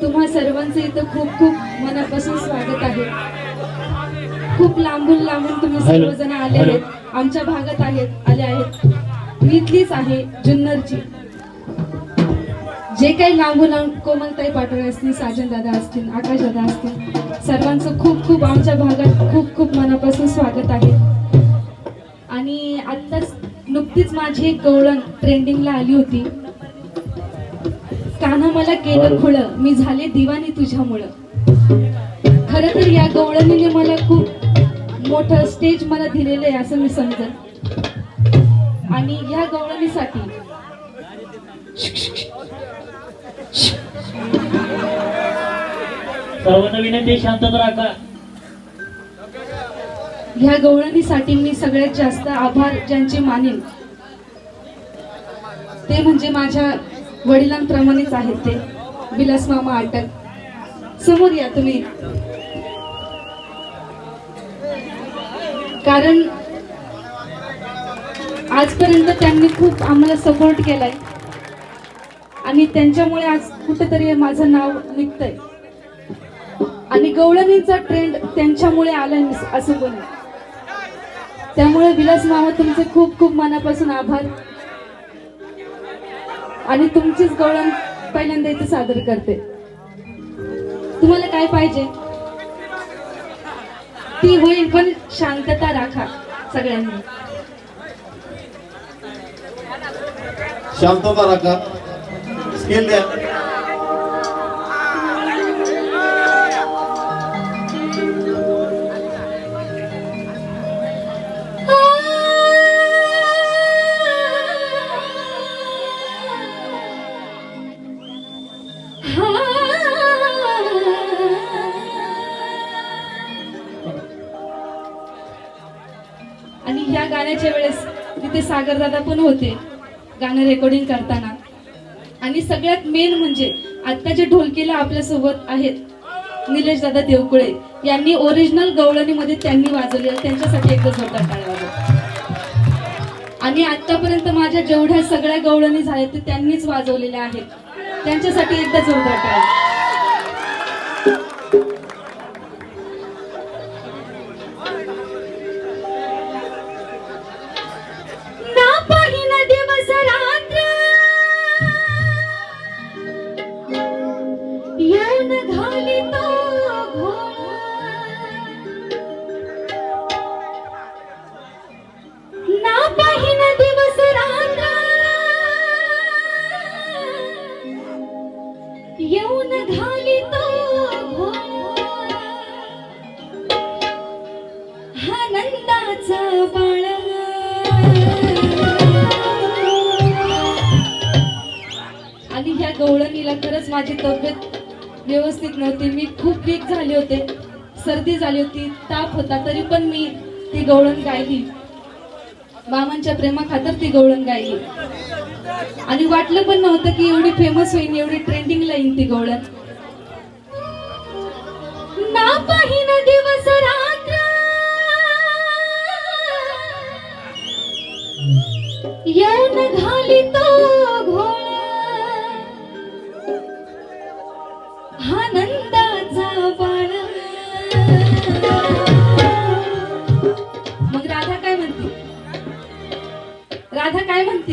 तुम्हा सर्वांचं इथं खूप खूप मनापासून स्वागत आहे खूप लांबून लांबून तुम्ही. सर्वजण आले. आहेत आमच्या भागात आहेत आले आहेत मी इथलीच आहे जुन्नरची जे काही लांबून कोमलताई पाटोळे असतील साजन दादा असतील आकाश दादा असतील सर्वांचं खूप खूप आमच्या भागात मनापासून स्वागत आहे. आणि आत्ताच नुकतीच माझी एक गवळण ट्रेंडिंगला आली होती. कान्हा मला केलं. खुळं. मी झाले दिवानी तुझ्यामुळं. खरं तर या गवळणीने मला खूप मोठं स्टेज मला दिलेलं आहे असं मी समजत आणि या गवळणीसाठी सर्वांना विनंती शांतता राखा. ह्या गवळणीसाठी मी सगळ्यात जास्त आभार ज्यांचे मानेन ते म्हणजे माझ्या वडिलांप्रमाणेच आहेत ते. विलास मामा अटक. समोर या तुम्ही. कारण आजपर्यंत त्यांनी खूप आम्हाला सपोर्ट केलाय. आणि त्यांच्यामुळे आज कुठेतरी माझं नाव निघतंय. आणि गवळणीचा ट्रेंड त्यांच्यामुळे आलाय असं बोलणं. त्यामुळे विलास मामा तुमचे खूप खूप मनापासून आभार. आणि तुमचीच गवळण पहिल्यांदा इथे सादर करते. तुम्हाला काय पाहिजे? ती होईल पण शांतता राखा सगळ्यांनी. शांतता राखा. स्किल द्या. आणि ह्या गाण्याच्या वेळेस तिथे सागरदादा पण होते गाणं रेकॉर्डिंग करताना. आणि सगळ्यात मेन म्हणजे आता जे ढोलकीला आपल्यासोबत आहेत निलेश दादा देवकुळे यांनी ओरिजिनल गवळणीमध्ये त्यांनी वाजवले त्यांच्यासाठी एकदा जोरदार टाळ्या आणि आतापर्यंत माझ्या जेवढ्या सगळ्या गवळणी झाल्या ते त्यांनीच वाजवलेल्या आहेत. त्यांच्यासाठी एकदा जोरदार टाळ्या ना पाहिन आनंदाचा बाळ आणि ह्या गवळणीला खरंच माझी तब्येत व्यवस्थित नव्हती. मी खूप वीक झाले होते. सर्दी झाली होती. ताप होता. तरी पण मी ती गवळण गायली. मामांच्या प्रेमाखातर ती गवळण गायली. आणि वाटलं पण नव्हतं की एवढी फेमस होईन एवढी ट्रेंडिंगला येईन ती गवळण. ना पाहिन दिवस तो घोळा आनंदाचा मग राधा काय म्हणते? राधा काय म्हणते?